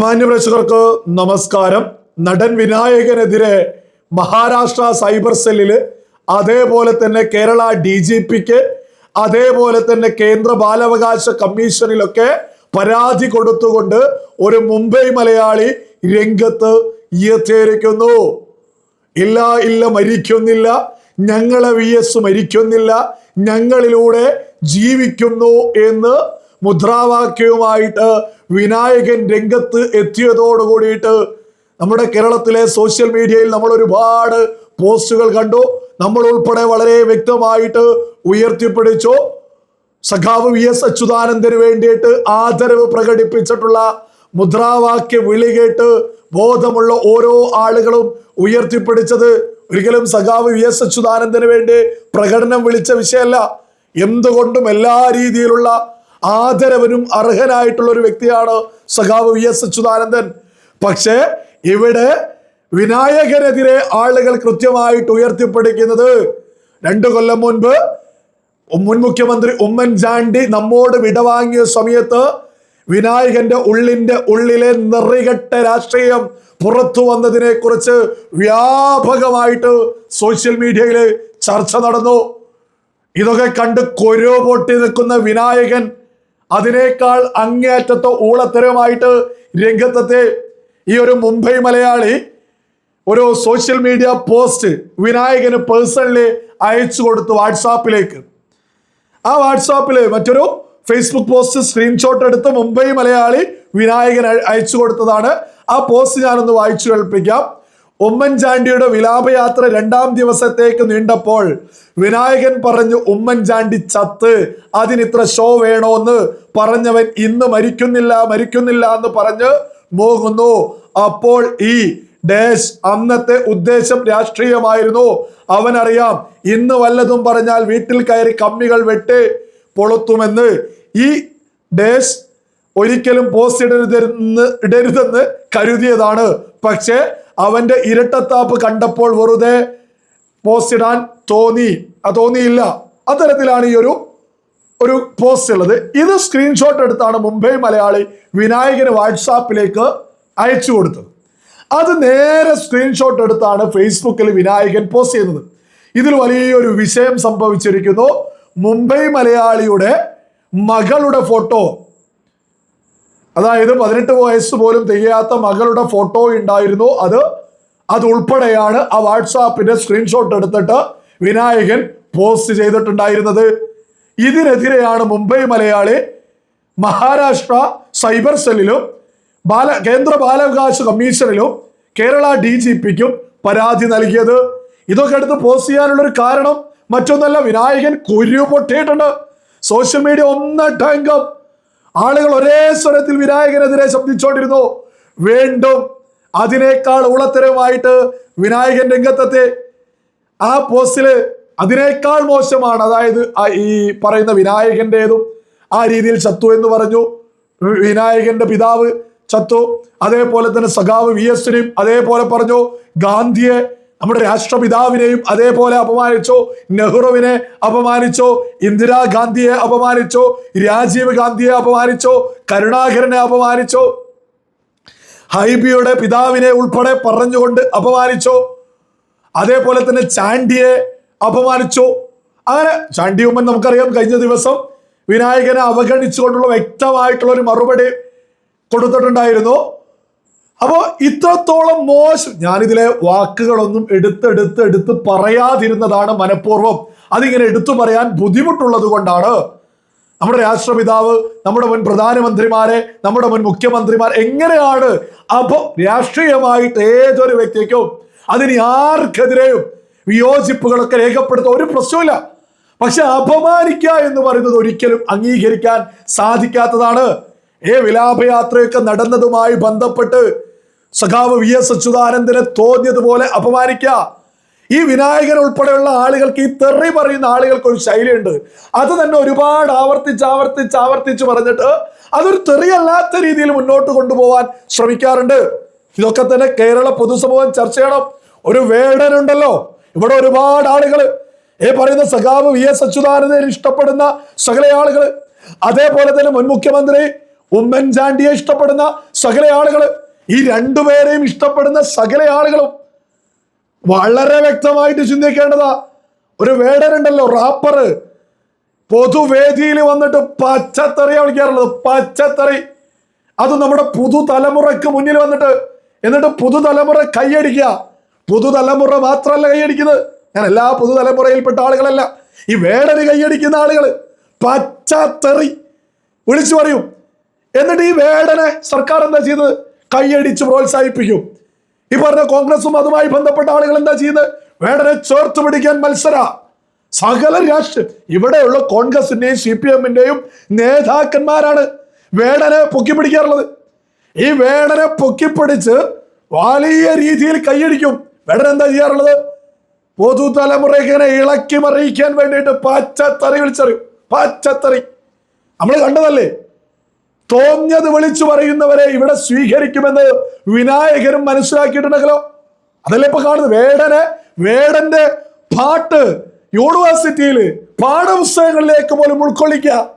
മാന്യപ്രേക്ഷകർക്ക് നമസ്കാരം. നടൻ വിനായകനെതിരെ മഹാരാഷ്ട്ര സൈബർ സെല്ലിൽ അതേപോലെ തന്നെ കേരള ഡി ജി പിക്ക് അതേപോലെ തന്നെ കേന്ദ്ര ബാലാവകാശ കമ്മീഷനിലൊക്കെ പരാതി കൊടുത്തുകൊണ്ട് ഒരു മുംബൈ മലയാളി രംഗത്ത് എത്തിയിരിക്കുന്നു ഇല്ല ഇല്ല മരിക്കുന്നില്ല. ഞങ്ങളെ വി എസ് മരിക്കുന്നില്ല. ഞങ്ങളിലൂടെ ജീവിക്കുന്നു എന്ന് മുദ്രാവാക്യവുമായിട്ട് വിനായകൻ രംഗത്ത് എത്തിയതോട് കൂടിയിട്ട് നമ്മുടെ കേരളത്തിലെ സോഷ്യൽ മീഡിയയിൽ നമ്മൾ ഒരുപാട് പോസ്റ്റുകൾ കണ്ടു. നമ്മൾ ഉൾപ്പെടെ വളരെ വ്യക്തമായിട്ട് ഉയർത്തിപ്പിടിച്ചു. സഖാവ് വി എസ് അച്യുതാനന്ദന് വേണ്ടിയിട്ട് ആദരവ് പ്രകടിപ്പിച്ചിട്ടുള്ള മുദ്രാവാക്യ വിളി കേട്ട് ബോധമുള്ള ഓരോ ആളുകളും ഉയർത്തിപ്പിടിച്ചത് ഒരിക്കലും സഖാവ് വി എസ് അച്യുതാനന്ദന് വേണ്ടി പ്രകടനം വിളിച്ച വിഷയമല്ല. എന്തുകൊണ്ടും എല്ലാ രീതിയിലുള്ള ആദരവിനും അർഹനായിട്ടുള്ള ഒരു വ്യക്തിയാണ് സഖാവ് വി എസ് അച്യുതാനന്ദൻ. പക്ഷേ ഇവിടെ വിനായകനെതിരെ ആളുകൾ കൃത്യമായിട്ട് ഉയർത്തിപ്പിടിക്കുന്നത് രണ്ടു കൊല്ലം മുൻപ് മുൻ മുഖ്യമന്ത്രി ഉമ്മൻചാണ്ടി നമ്മോട് വിടവാങ്ങിയ സമയത്ത് വിനായകന്റെ ഉള്ളിന്റെ ഉള്ളിലെ നിറികെട്ട രാഷ്ട്രീയം പുറത്തു വന്നതിനെ കുറിച്ച് വ്യാപകമായിട്ട് സോഷ്യൽ മീഡിയയിൽ ചർച്ച നടന്നു. ഇതൊക്കെ കണ്ട് കൊരോ പൊട്ടി നിൽക്കുന്ന വിനായകൻ അതിനേക്കാൾ അങ്ങേയറ്റത്തെ ഊളത്തരമായിട്ട് രംഗത്തെ ഈ ഒരു മുംബൈ മലയാളി ഒരു സോഷ്യൽ മീഡിയ പോസ്റ്റ് വിനായകന് പേഴ്സണലി അയച്ചു കൊടുത്തു വാട്സാപ്പിലേക്ക്. ആ വാട്സാപ്പിൽ മറ്റൊരു ഫേസ്ബുക്ക് പോസ്റ്റ് സ്ക്രീൻഷോട്ട് എടുത്ത് മുംബൈ മലയാളി വിനായകൻ അയ- അയച്ചു കൊടുത്തതാണ്. ആ പോസ്റ്റ് ഞാനൊന്ന് വായിച്ചു കേൾപ്പിക്കാം. ഉമ്മൻചാണ്ടിയുടെ വിലാപയാത്ര രണ്ടാം ദിവസത്തേക്ക് നീണ്ടപ്പോൾ വിനായകൻ പറഞ്ഞു ഉമ്മൻചാണ്ടി ചത്ത്. അതിനിത്ര ഷോ വേണോന്ന് പറഞ്ഞവൻ ഇന്ന് മരിക്കുന്നില്ല മരിക്കുന്നില്ല എന്ന് പറഞ്ഞ് മോങ്ങുന്നു അപ്പോൾ ഈ ഡാഷ് അന്നത്തെ ഉദ്ദേശം രാഷ്ട്രീയമായിരുന്നു. അവനറിയാം ഇന്ന് വല്ലതും പറഞ്ഞാൽ വീട്ടിൽ കയറി കമ്മികൾ വെട്ട് പൊളുത്തുമെന്ന്. ഈ ഡാഷ് ഒരിക്കലും പോസ്റ്റ് ഇടരുതെന്ന് ഇടരുതെന്ന് കരുതിയതാണ്. പക്ഷേ അവന്റെ ഇരട്ടത്താപ്പ് കണ്ടപ്പോൾ വെറുതെ പോസ്റ്റ് ഇടാൻ തോന്നി. ആ തോന്നിയില്ല. അത്തരത്തിലാണ് ഈ ഒരു ഒരു പോസ്റ്റ് ഉള്ളത്. ഇത് സ്ക്രീൻഷോട്ട് എടുത്താണ് മുംബൈ മലയാളി വിനായകന് വാട്സാപ്പിലേക്ക് അയച്ചു കൊടുത്തത്. അത് നേരെ സ്ക്രീൻഷോട്ട് എടുത്താണ് ഫേസ്ബുക്കിൽ വിനായകൻ പോസ്റ്റ് ചെയ്യുന്നത്. ഇതിൽ വലിയൊരു വിഷയം സംഭവിച്ചിരിക്കുന്നു. മുംബൈ മലയാളിയുടെ മകളുടെ ഫോട്ടോ അതായത് പതിനെട്ട് വയസ്സ് പോലും തികയാത്ത മകളുടെ ഫോട്ടോ ഉണ്ടായിരുന്നു അത്. അത് ഉൾപ്പെടെയാണ് ആ വാട്സാപ്പിന്റെ സ്ക്രീൻഷോട്ട് എടുത്തിട്ട് വിനായകൻ പോസ്റ്റ് ചെയ്തിട്ടുണ്ടായിരുന്നത്. ഇതിനെതിരെയാണ് മുംബൈ മലയാളി മഹാരാഷ്ട്ര സൈബർ സെല്ലിലും ബാല കേന്ദ്ര ബാലാവകാശ കമ്മീഷനിലും കേരള ഡി ജി പിക്കും പരാതി നൽകിയത്. ഇതൊക്കെ എടുത്ത് പോസ്റ്റ് ചെയ്യാനുള്ള ഒരു കാരണം മറ്റൊന്നല്ല വിനായകൻ കുരു പൊട്ടിയിട്ടുണ്ട്. സോഷ്യൽ മീഡിയ ഒന്നടങ്കം ആളുകൾ ഒരേ സ്വരത്തിൽ വിനായകനെതിരെ ശബ്ദിച്ചോണ്ടിരുന്നു വീണ്ടും അതിനേക്കാൾ ഉളത്തരമായിട്ട് വിനായകൻ രംഗത്തെത്തി. ആ പോസ്റ്റിൽ അതിനേക്കാൾ മോശമാണ് അതായത് ഈ പറയുന്ന വിനായകന്റേതും ആ രീതിയിൽ ചത്തു എന്ന് പറഞ്ഞു. വിനായകന്റെ പിതാവ് ചത്തു. അതേപോലെ തന്നെ സഖാവ് വി എസ് അതേപോലെ പറഞ്ഞു. ഗാന്ധിയെ നമ്മുടെ രാഷ്ട്രപിതാവിനെയും അതേപോലെ അപമാനിച്ചു നെഹ്റുവിനെ അപമാനിച്ചു ഇന്ദിരാഗാന്ധിയെ അപമാനിച്ചു രാജീവ് ഗാന്ധിയെ അപമാനിച്ചു കരുണാകരനെ അപമാനിച്ചു ഹൈബിയുടെ പിതാവിനെ ഉൾപ്പെടെ പറഞ്ഞുകൊണ്ട് അപമാനിച്ചു അതേപോലെ തന്നെ ചാണ്ടിയെ അപമാനിച്ചു. അങ്ങനെ ചാണ്ടി നമുക്കറിയാം കഴിഞ്ഞ ദിവസം വിനായകനെ അവഗണിച്ചുകൊണ്ടുള്ള വ്യക്തമായിട്ടുള്ള ഒരു മറുപടി കൊടുത്തിട്ടുണ്ടായിരുന്നു. അപ്പോൾ ഇത്രത്തോളം മോശം. ഞാനിതിലെ വാക്കുകളൊന്നും എടുത്തെടുത്ത് എടുത്ത് പറയാതിരുന്നതാണ് മനഃപൂർവം. അതിങ്ങനെ എടുത്തു പറയാൻ ബുദ്ധിമുട്ടുള്ളത് കൊണ്ടാണ് നമ്മുടെ രാഷ്ട്രപിതാവ് നമ്മുടെ മുൻ പ്രധാനമന്ത്രിമാരെ നമ്മുടെ മുൻ മുഖ്യമന്ത്രിമാർ എങ്ങനെയാണ് അപ്പൊ രാഷ്ട്രീയമായിട്ട് ഏതൊരു വ്യക്തിക്കും അതിന് ആർക്കെതിരെയും വിയോജിപ്പുകളൊക്കെ രേഖപ്പെടുത്ത ഒരു പ്രശ്നമില്ല പക്ഷെ അപമാനിക്കുക എന്ന് പറയുന്നത് ഒരിക്കലും അംഗീകരിക്കാൻ സാധിക്കാത്തതാണ്. ഏ വിലാപയാത്രയൊക്കെ നടന്നതുമായി ബന്ധപ്പെട്ട് സഖാവ് വി എസ് അച്യുതാനന്ദനെ തോന്നിയതുപോലെ അപമാനിക്കുക. ഈ വിനായകൻ ഉൾപ്പെടെയുള്ള ആളുകൾക്ക് ഈ തെറി പറയുന്ന ആളുകൾക്ക് ഒരു ശൈലിയുണ്ട്. അത് തന്നെ ഒരുപാട് ആവർത്തിച്ച് ആവർത്തിച്ച് ആവർത്തിച്ച് പറഞ്ഞിട്ട് അതൊരു തെറിയല്ലാത്ത രീതിയിൽ മുന്നോട്ട് കൊണ്ടുപോകാൻ ശ്രമിക്കാറുണ്ട്. ഇതൊക്കെ തന്നെ കേരള പൊതുസമൂഹം ചർച്ച ചെയ്യണം. ഒരു വേടനുണ്ടല്ലോ. ഇവിടെ ഒരുപാട് ആളുകൾ ഈ പറയുന്ന സഖാവ് വി എസ് അച്യുതാനന്ദനെ ഇഷ്ടപ്പെടുന്ന സകല ആളുകൾ അതേപോലെ തന്നെ മുൻ മുഖ്യമന്ത്രി ഉമ്മൻചാണ്ടിയെ ഇഷ്ടപ്പെടുന്ന സകല ആളുകൾ ഈ രണ്ടുപേരെയും ഇഷ്ടപ്പെടുന്ന സകല ആളുകളും വളരെ വ്യക്തമായിട്ട് ചിന്തിക്കേണ്ടതാ. ഒരു വേടനുണ്ടല്ലോ റാപ്പർ പൊതുവേദിയിൽ വന്നിട്ട് പച്ചത്തറി വിളിക്കാറുള്ളത് പച്ചത്തറി. അത് നമ്മുടെ പുതുതലമുറക്ക് മുന്നിൽ വന്നിട്ട് എന്നിട്ട് പുതുതലമുറ കൈയടിക്കുക. പുതുതലമുറ മാത്രമല്ല കൈയടിക്കുന്നത്. ഞാൻ എല്ലാ പുതുതലമുറയിൽപ്പെട്ട ആളുകളല്ല. ഈ വേടന് കൈയടിക്കുന്ന ആളുകൾ പച്ചത്തെറി വിളിച്ചു പറയും. എന്നിട്ട് ഈ വേടനെ സർക്കാർ എന്താ ചെയ്തത്? കൈയടിച്ച് പ്രോത്സാഹിപ്പിക്കും. ഈ പറഞ്ഞ കോൺഗ്രസും അതുമായി ബന്ധപ്പെട്ട ആളുകൾ എന്താ ചെയ്യുന്നത്? വേടനെ ചേർത്ത് പിടിക്കാൻ മത്സര. സകല രാഷ്ട്രീയ ഇവിടെയുള്ള കോൺഗ്രസിന്റെയും സി പി എമ്മിന്റെയും നേതാക്കന്മാരാണ് വേടനെ പൊക്കിപ്പിടിക്കാറുള്ളത് ഈ വേടനെ പൊക്കിപ്പിടിച്ച് വലിയ രീതിയിൽ കൈയടിക്കും. വേടൻ എന്താ ചെയ്യാറുള്ളത്? പൊതുതലമുറയെ ഇങ്ങനെ ഇളക്കി മറിയിക്കാൻ വേണ്ടിയിട്ട് പച്ചത്തറി വിളിച്ചറിയും. പച്ചത്തറി. നമ്മൾ കണ്ടതല്ലേ? തോന്നിയത് വിളിച്ചു പറയുന്നവരെ ഇവിടെ സ്വീകരിക്കുമെന്ന് വിനായകരും മനസ്സിലാക്കിയിട്ടുണ്ടെങ്കിലോ? അതല്ലേ ഇപ്പൊ കാണുന്നത്? വേടനെ വേടന്റെ പാട്ട് യൂണിവേഴ്സിറ്റിയിൽ പാഠപുസ്തകങ്ങളിലേക്ക് പോലും ഉൾക്കൊള്ളിക്കുക.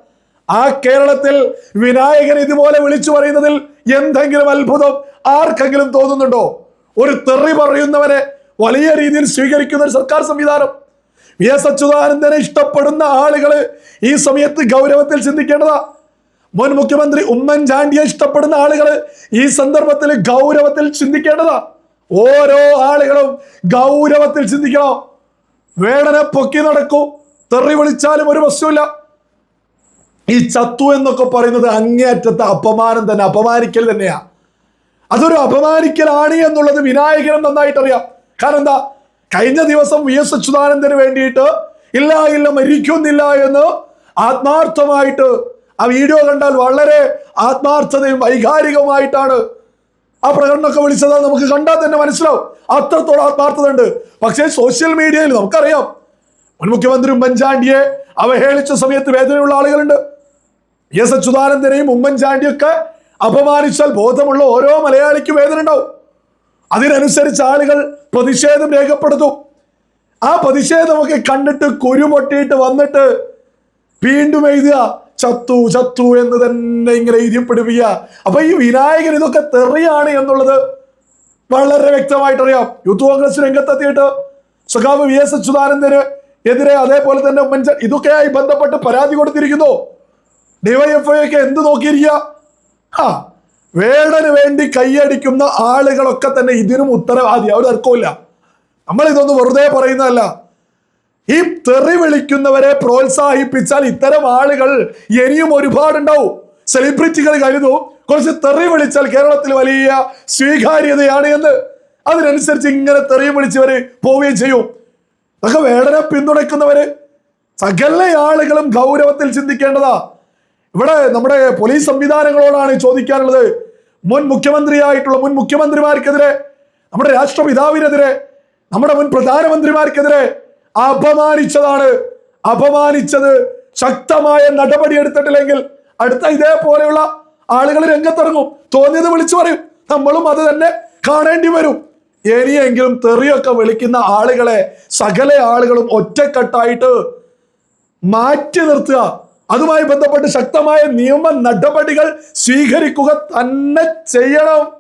ആ കേരളത്തിൽ വിനായകൻ ഇതുപോലെ വിളിച്ചു പറയുന്നതിൽ എന്തെങ്കിലും അത്ഭുതം ആർക്കെങ്കിലും തോന്നുന്നുണ്ടോ? ഒരു തെറി പറയുന്നവനെ വലിയ രീതിയിൽ സ്വീകരിക്കുന്ന ഒരു സർക്കാർ സംവിധാനം. വി എസ് അച്യുതാനന്ദനെ ഇഷ്ടപ്പെടുന്ന ആളുകൾ ഈ സമയത്ത് ഗൗരവത്തിൽ ചിന്തിക്കേണ്ടതാ. മുൻ മുഖ്യമന്ത്രി ഉമ്മൻചാണ്ടിയെ ഇഷ്ടപ്പെടുന്ന ആളുകൾ ഈ സന്ദർഭത്തിൽ ഗൗരവത്തിൽ ചിന്തിക്കേണ്ടതാ. ഓരോ ആളുകളും ഗൗരവത്തിൽ ചിന്തിക്കണം? വേടനെ പൊക്കി നടക്കൂ. തെറി വിളിച്ചാലും ഒരു വസ്തുവില്ല. ഈ ചത്തു എന്നൊക്കെ പറയുന്നത് അങ്ങേയറ്റത്തെ അപമാനം തന്നെ അപമാനിക്കൽ തന്നെയാ. അതൊരു അപമാനിക്കലാണ് എന്നുള്ളത് വിനായകനും നന്നായിട്ട് അറിയാം കാരണം എന്താ? കഴിഞ്ഞ ദിവസം വി എസ് അച്യുതാനന്ദന് വേണ്ടിയിട്ട് ഇല്ല ഇല്ല മരിക്കുന്നില്ല എന്ന് ആത്മാർത്ഥമായിട്ട് ആ വീഡിയോ കണ്ടാൽ വളരെ ആത്മാർത്ഥതയും വൈകാരികമായിട്ടാണ് ആ പ്രകടനമൊക്കെ വിളിച്ചത്. നമുക്ക് കണ്ടാൽ തന്നെ മനസ്സിലാവും. അത്രത്തോളം ആത്മാർത്ഥത ഉണ്ട്. പക്ഷേ സോഷ്യൽ മീഡിയയിൽ നമുക്കറിയാം. മുൻ മുഖ്യമന്ത്രി ഉമ്മൻചാണ്ടിയെ അവഹേളിച്ച സമയത്ത് വേദനയുള്ള ആളുകളുണ്ട്. എസ് അച്യുതാനന്ദനെയും ഉമ്മൻചാണ്ടിയൊക്കെ അപമാനിച്ചാൽ ബോധമുള്ള ഓരോ മലയാളിക്കും വേദന ഉണ്ടാവും. അതിനനുസരിച്ച് ആളുകൾ പ്രതിഷേധം രേഖപ്പെടുത്തും. ആ പ്രതിഷേധമൊക്കെ കണ്ടിട്ട് കുരുമൊട്ടിയിട്ട് വന്നിട്ട് വീണ്ടും എഴുതുക. ചത്തു ചത്തു എന്ന് തന്നെ ഇങ്ങനെ എഴുതി പിടിപ്പിക്കുക അപ്പൊ ഈ വിനായകൻ ഇതൊക്കെ തെറിയാണ് എന്നുള്ളത് വളരെ വ്യക്തമായിട്ട് അറിയാം യൂത്ത് കോൺഗ്രസ് രംഗത്തെത്തിയിട്ട് സ്വകാവ് വി എസ് അച്യുതാനന്ദന് എതിരെ അതേപോലെ തന്നെ ഉമ്മൻചാണ്ടി ഇതൊക്കെയായി ബന്ധപ്പെട്ട് പരാതി കൊടുത്തിരിക്കുന്നു. ഡിവൈഎഫ്ഐ ഒക്കെ എന്ത് നോക്കിയിരിക്കുക ആ വേടന് വേണ്ടി കൈയടിക്കുന്ന ആളുകളൊക്കെ തന്നെ ഇതിനും ഉത്തരവാദി. അവർ തർക്കമില്ല നമ്മൾ ഇതൊന്നും വെറുതെ പറയുന്നതല്ല. ഈ തെറി വിളിക്കുന്നവരെ പ്രോത്സാഹിപ്പിച്ചാൽ ഇത്തരം ആളുകൾ ഇനിയും ഒരുപാടുണ്ടാവും. സെലിബ്രിറ്റികൾ കരുതും കുറച്ച് തെറി വിളിച്ചാൽ കേരളത്തിൽ വലിയ സ്വീകാര്യതയാണ് എന്ന്. അതിനനുസരിച്ച് ഇങ്ങനെ തെറി വിളിച്ചവര് പോവുകയും ചെയ്യും. അതൊക്കെ വേടനെ പിന്തുണയ്ക്കുന്നവര്. സകല ആളുകളും ഗൗരവത്തിൽ ചിന്തിക്കേണ്ടതാ. ഇവിടെ നമ്മുടെ പോലീസ് സംവിധാനങ്ങളോടാണ് ചോദിക്കാനുള്ളത്. മുൻ മുഖ്യമന്ത്രിയായിട്ടുള്ള മുൻ മുഖ്യമന്ത്രിമാർക്കെതിരെ നമ്മുടെ രാഷ്ട്രപിതാവിനെതിരെ നമ്മുടെ മുൻ പ്രധാനമന്ത്രിമാർക്കെതിരെ അപമാനിച്ചതാണ്. അപമാനിച്ചത് ശക്തമായ നടപടി എടുത്തിട്ടില്ലെങ്കിൽ അടുത്ത ഇതേപോലെയുള്ള ആളുകൾ രംഗത്തിറങ്ങും. തോന്നിയത് വിളിച്ചു പറയും. നമ്മളും അത് തന്നെ കാണേണ്ടി വരും. ഇനിയെങ്കിലും തെറിയൊക്കെ വിളിക്കുന്ന ആളുകളെ സകല ആളുകളും ഒറ്റക്കെട്ടായിട്ട് മാറ്റി നിർത്തുക. അതുമായി ബന്ധപ്പെട്ട് ശക്തമായ നിയമ നടപടികൾ സ്വീകരിക്കുക തന്നെ ചെയ്യണം.